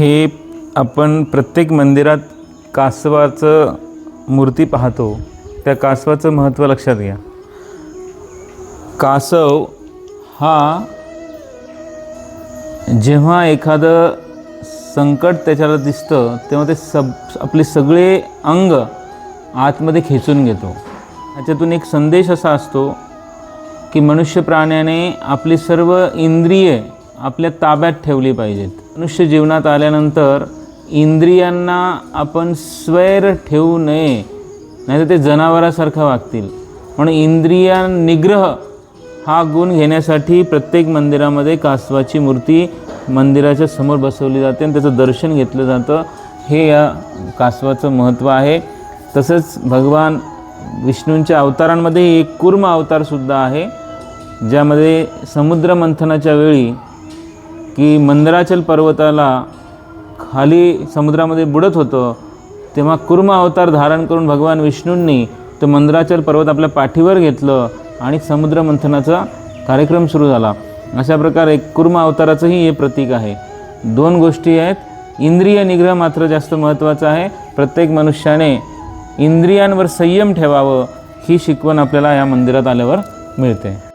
हे आपण प्रत्येक मंदिरात कासवाचं मूर्ती पाहतो. त्या कासवाचं महत्त्व लक्षात घ्या. कासव हा जेव्हा एखादं संकट त्याच्याला दिसतं तेव्हा ते सब आपले सगळे अंग आतमध्ये खेचून घेतो. ह्याच्यातून एक संदेश असा असतो की मनुष्य प्राण्याने आपली सर्व इंद्रिये आपल्या ताब्यात ठेवली पाहिजेत. मनुष्य जीवनात आल्यानंतर इंद्रियांना आपण स्वैर ठेवू नये नाहीतर ते जनावरासारखं वागतील. म्हणून इंद्रिया निग्रह हा गुण घेण्यासाठी प्रत्येक मंदिरामध्ये कासवाची मूर्ती मंदिराच्या समोर बसवली जाते आणि त्याचं दर्शन घेतलं जातं. हे या कासवाचं महत्त्व आहे. तसंच भगवान विष्णूंच्या अवतारांमध्ये एक कुर्म अवतारसुद्धा आहे ज्यामध्ये समुद्र मंथनाच्या वेळी की मंदराचल पर्वताला खाली समुद्रामध्ये बुडत होतं तेव्हा कुर्म अवतार धारण करून भगवान विष्णूंनी तो मंदराचल पर्वत आपल्या पाठीवर घेतलं आणि समुद्र मंथनाचा कार्यक्रम सुरू झाला. अशा प्रकारे कुर्म अवताराचंही हे प्रतीक आहे. दोन गोष्टी आहेत. इंद्रिय निग्रह मात्र जास्त महत्त्वाचा आहे. प्रत्येक मनुष्याने इंद्रियांवर संयम ठेवावं ही शिकवण आपल्याला या मंदिरात आल्यावर मिळते.